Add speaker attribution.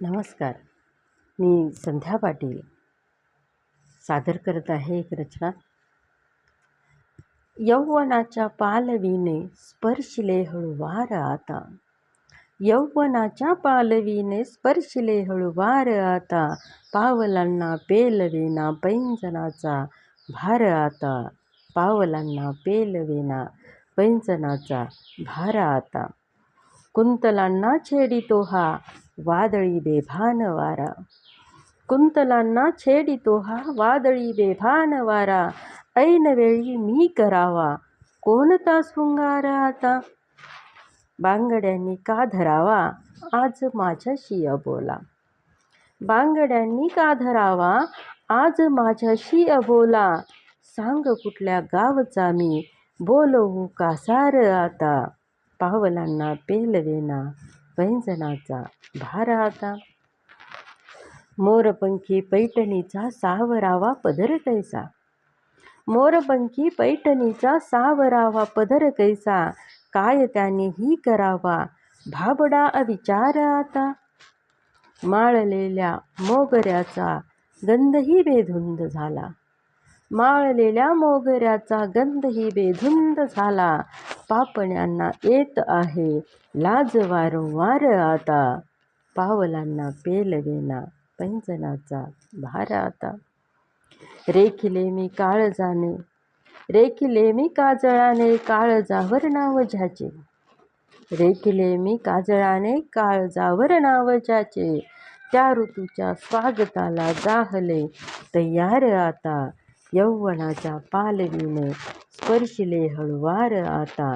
Speaker 1: नमस्कार. मी संध्या पाटील सादर करत आहे एक रचना. यौवनाच्या पालवीने स्पर्शिले हळुवार आता यौवनाच्या पालवीने स्पर्शिले हळुवार आता पावलांना पेलवेना पैंजनाचा भार आता. पावलांना पेलवेना पैंजनाचा भार आता. कुंतलांना छेडितो हा. वादळी बेभान वारा. कुंतलांना छेडितो हा वादळी बेभान वारा. ऐनवेळी मी करावा कोणता शृंगार आता? बांगड्यांनी का धरावा? आज माझ्याशी अबोला. बांगड्यांनी का धरावा? आज माझ्याशी अबोला. सांग कुठल्या गावचा मी बोलवू कासार आता? पावलांना पेलवेना पैंजनाचा भार आता. मोरपंखी पैठणीचा सावरावा पदर कैसा मोरपंखी पैठणीचा सावरावा पदर कैसा काय त्याने ही करावा? भाबडा अविचार आता. माळलेल्या मोगऱ्याचा गंधही बेधुंद झाला. माळलेल्या मोगऱ्याचा गंधही बेधुंद झाला. पापण्यांना येत आहे. लाज वारंवार आता. पावलांना पेलवेना पैंजनाचा भार आता. रेखिले मी काळजाने रेखिले मी काजळाने काळजावर नाव ज्याचे. रेखिले मी काजळाने काळजावर नाव ज्याचे. त्या ऋतूच्या स्वागताला जाहले तयार आता. यौवनाच्या पालवीने स्पर्शिले हळुवार आता.